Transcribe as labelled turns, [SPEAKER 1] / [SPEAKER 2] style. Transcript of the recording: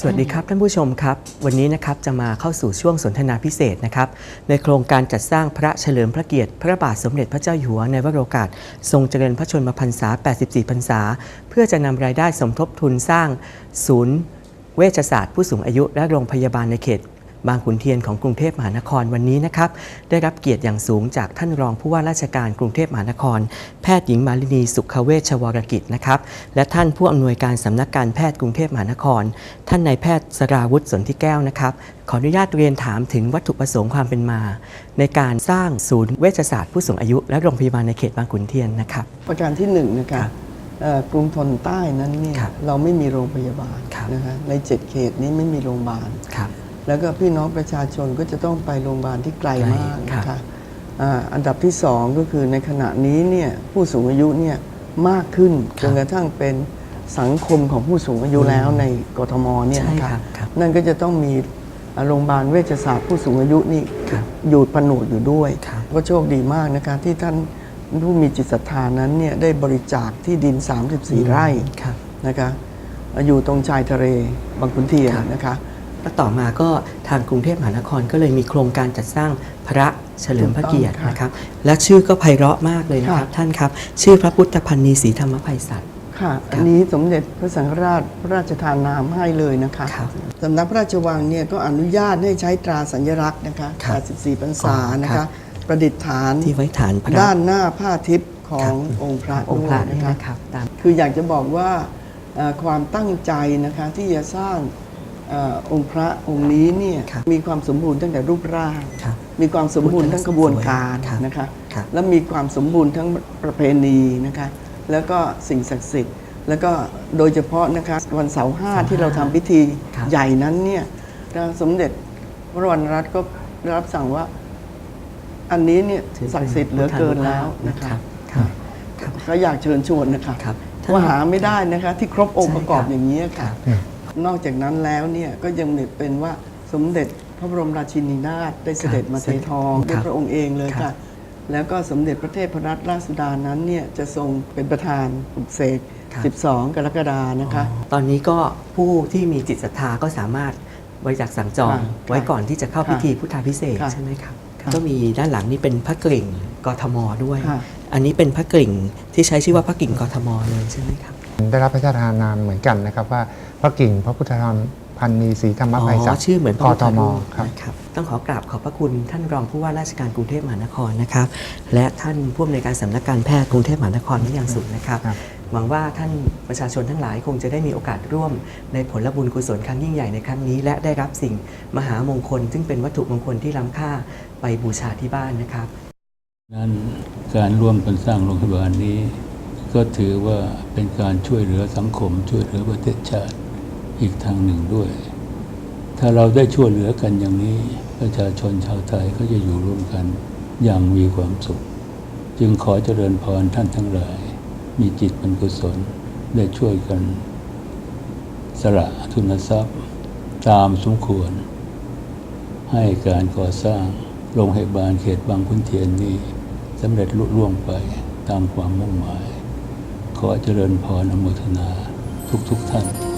[SPEAKER 1] สวัสดีครับท่านผู้ชมครับ วันนี้นะครับจะมาเข้าสู่ช่วงสนทนาพิเศษนะครับ ในโครงการจัดสร้างพระเฉลิมพระเกียรติ พระบาทสมเด็จพระเจ้าอยู่หัวในวโรกาส ทรงเจริญพระชนมพรรษา 84 พรรษา เพื่อจะนำรายได้สมทบทุนสร้างศูนย์เวชศาสตร์ผู้สูงอายุและโรงพยาบาลในเขต บางขุนเทียนของกรุงเทพมหานครวันนี้นะครับได้รับเกียรติอย่างสูงจากท่านรองผู้ว่าราชการกรุงเทพมหานคร แพทย์หญิงมาลินีสุขเวชวรกิจนะครับและท่านผู้อำนวยการสำนักการแพทย์กรุงเทพมหานคร ท่านนายแพทย์สราวุฒิสนธิแก้วนะครับขออนุญาตเรียนถามถึงวัตถุประสงค์ความเป็นมา ในการสร้างศูนย์เวชศาสตร์ผู้สูงอายุ และโรงพยาบาลในเขตบางขุนเทียนนะครับ
[SPEAKER 2] ประการที่หนึ่งนะ
[SPEAKER 1] ครั
[SPEAKER 2] คะ
[SPEAKER 1] บ
[SPEAKER 2] เอ่อกรุงทนใต้นั้นเนี่ย
[SPEAKER 1] ครับ
[SPEAKER 2] เราไม่มีโรงพยาบาล
[SPEAKER 1] ครับ
[SPEAKER 2] นะคะในเจ็ดเขตนี้ไม่มีโรงพยาบาล
[SPEAKER 1] ครับ
[SPEAKER 2] แล้วก็พี่น้องประชาชนก็จะต้องไปโรงพยาบาลที่ไกล
[SPEAKER 1] ไกล
[SPEAKER 2] มากนะ
[SPEAKER 1] ครั
[SPEAKER 2] คะ
[SPEAKER 1] บ
[SPEAKER 2] อ่าอันดับที่สองก็คือในขณะนี้เนี่ยผู้สูงอายุเนี่ยมากขึ้นจนกระทั่งเป็นสังคมของผู้สูงอายุแล้วในกทมเนี่ย
[SPEAKER 1] ใช่
[SPEAKER 2] นะ
[SPEAKER 1] ครั
[SPEAKER 2] คะ
[SPEAKER 1] บครับ
[SPEAKER 2] นั่นก็จะต้องมีโรงพยาบาลเวชศาสตร์ผู้สูงอายุนี่
[SPEAKER 1] ครับ
[SPEAKER 2] อยู่ผนวกอยู่ด้วย
[SPEAKER 1] ครับ
[SPEAKER 2] ก็โชคดีมากนะคะที่ท่านผู้มีจิตศรัทธานั้นเนี่ยได้บริจาคที่ดิน 34 ไร่
[SPEAKER 1] ครับ
[SPEAKER 2] นะคะอยู่ตรงชายทะเลบางขุนเทียน
[SPEAKER 1] ครับ
[SPEAKER 2] นะคะ
[SPEAKER 1] แล้วต่อมาก็ทางกรุงเทพมหานครก็เลยมีโครงการจัดสร้างพระเฉลิมพระเกียรติ
[SPEAKER 2] ถูกต้องค่ะ
[SPEAKER 1] นะครับ และชื่อก็ไพเราะมากเลยนะครับ
[SPEAKER 2] ค่ะ
[SPEAKER 1] ท่านครับ ชื่อพระพุทธพันนีศรีธรรมไพศาล
[SPEAKER 2] ค่ะอันนี้สมเด็จพระสังฆราชพระราชทานนามให้เลยนะคะ
[SPEAKER 1] ครับ
[SPEAKER 2] สำนักพระราชวังเนี่ยก็อนุญาตให้ใช้ตราสัญลักษณ์นะคะ
[SPEAKER 1] ครับ
[SPEAKER 2] 84พรรษา
[SPEAKER 1] อ๋อ
[SPEAKER 2] นะ
[SPEAKER 1] ครั
[SPEAKER 2] คะ
[SPEAKER 1] บ
[SPEAKER 2] ประดิษฐาน
[SPEAKER 1] ที่ไว้ฐานพระ
[SPEAKER 2] ด้านหน้าผ้าทิพย์ขอ
[SPEAKER 1] ครั
[SPEAKER 2] ง
[SPEAKER 1] บ
[SPEAKER 2] องค์พระ
[SPEAKER 1] องค์พระ
[SPEAKER 2] ด้วย
[SPEAKER 1] นี่
[SPEAKER 2] นะคะ
[SPEAKER 1] นะครับตาม
[SPEAKER 2] คืออยากจะบอกว่าเอ่อความตั้งใจนะคะที่จะสร้างเออองค์พระองค์นี้เนี่ย
[SPEAKER 1] ครับ
[SPEAKER 2] มีความสมบูรณ์ตั้งแต่รูปร่าง
[SPEAKER 1] ครับ
[SPEAKER 2] มีความสมบูรณ์ทั้งกระบวนการ
[SPEAKER 1] ครับ
[SPEAKER 2] นะคะ
[SPEAKER 1] ครับ
[SPEAKER 2] และมีความสมบูรณ์ทั้งประเพณีนะคะแล้วก็สิ่งศักดิ์สิทธิ์ แล้วก็โดยเฉพาะนะคะวันเสาร์ห้า
[SPEAKER 1] เสาร์ห้า
[SPEAKER 2] ที่เราทำพิธี
[SPEAKER 1] ครับ
[SPEAKER 2] ใหญ่นั้นเนี่ยทางสมเด็จพระวรรณรัตน์ก็ได้รับสั่งว่าอันนี้เนี่ย
[SPEAKER 1] ถือเป็น
[SPEAKER 2] ศักดิ์สิทธิ์เหลือเกินแล้วนะคะ
[SPEAKER 1] ครับครับครับ
[SPEAKER 2] ก็อยากเชิญชวนนะคะ
[SPEAKER 1] ครับท่าน
[SPEAKER 2] ว่าหาไม่ได้นะคะที่ครบองค์ประกอบ
[SPEAKER 1] ใช่ครับ
[SPEAKER 2] อย่างนี้
[SPEAKER 1] ค
[SPEAKER 2] ค่ะ
[SPEAKER 1] รับ
[SPEAKER 2] นอกจากนั้นแล้วเนี่ยก็ยังเป็นว่าสมเด็จพระบรมราชินีนาถได้เสด็จมาเททอง
[SPEAKER 1] ครับ
[SPEAKER 2] ด้วยพระองค์เองเลย
[SPEAKER 1] ครั
[SPEAKER 2] ค่ะ
[SPEAKER 1] บ
[SPEAKER 2] แล้วก็สมเด็จพระเทพรัตนราชสุดานั้นเนี่ยจะทรงเป็นประธานปลุกเสก 12 กรกฎานะคะ
[SPEAKER 1] ตอนนี้ก็ผู้ที่มีจิตศรัทธาก็สามารถบริจาคสั่งจอง
[SPEAKER 2] ค่ะ
[SPEAKER 1] ไว้ก่อนที่จะเข้า
[SPEAKER 2] ค่ะ
[SPEAKER 1] พิธีพุทธาพิเศษก
[SPEAKER 2] ค่ะ
[SPEAKER 1] ใช่ไหมครับ
[SPEAKER 2] ค่ะ
[SPEAKER 1] ก็มีด้านหลังนี่เป็นพระกริ่งกทมด้วย
[SPEAKER 2] ค่ะ
[SPEAKER 1] อันนี้เป็นพระกริ่งที่ใช้ชื่อว่าพระกริ่งกทมเลยใช่ไหมครับ
[SPEAKER 3] ได้รับพระราชทานนามเหมือนกันนะครับ ว่าพระกิ่งพระพุทธธรรมพันนีศรีธรรม
[SPEAKER 1] อ๋
[SPEAKER 3] ไพศา
[SPEAKER 1] อ
[SPEAKER 3] ล
[SPEAKER 1] ชื่อเหมือนพระ
[SPEAKER 3] ก
[SPEAKER 1] พุท
[SPEAKER 3] ท
[SPEAKER 1] ธ
[SPEAKER 3] ม
[SPEAKER 1] รูป
[SPEAKER 3] ครับ
[SPEAKER 1] นะครับต้องขอกราบขอบพระคุณท่านรองผู้ว่าราชการกรุงเทพมหานครนะครับ และท่านผู้อำนวยการสำนักการแพทย์กรุงเทพมหานครเป็นอย่างสูงนะครับ
[SPEAKER 3] ครับ
[SPEAKER 1] หวังว่าท่านประชาชนทั้งหลายคงจะได้มีโอกาสร่วม ในผลบุญกุศลครั้งยิ่งใหญ่ในครั้งนี้ และได้รับสิ่งมหามงคล ซึ่งเป็นวัตถุมงคลที่ล้ำค่าไปบูชาที่บ้านนะครับ
[SPEAKER 4] นั้นการร่วมกันสร้างโรงพยาบาลนี้ ก็ถือว่าเป็นการช่วยเหลือสังคม ช่วยเหลือประเทศชาติอีกทางหนึ่งด้วย ถ้าเราได้ช่วยเหลือกันอย่างนี้ ประชาชนชาวไทยก็จะอยู่ร่วมกันอย่างมีความสุข จึงขอเจริญพรท่านทั้งหลาย มีจิตเป็นกุศลได้ช่วยกัน สละทุนทรัพย์ ตามสมควร ให้การก่อสร้างโรงพยาบาลเขตบางขุนเทียนนี้สำเร็จลุล่วงไปตามความมุ่งหมาย ขอเจริญพรอนุโมทนาทุกๆทท่าน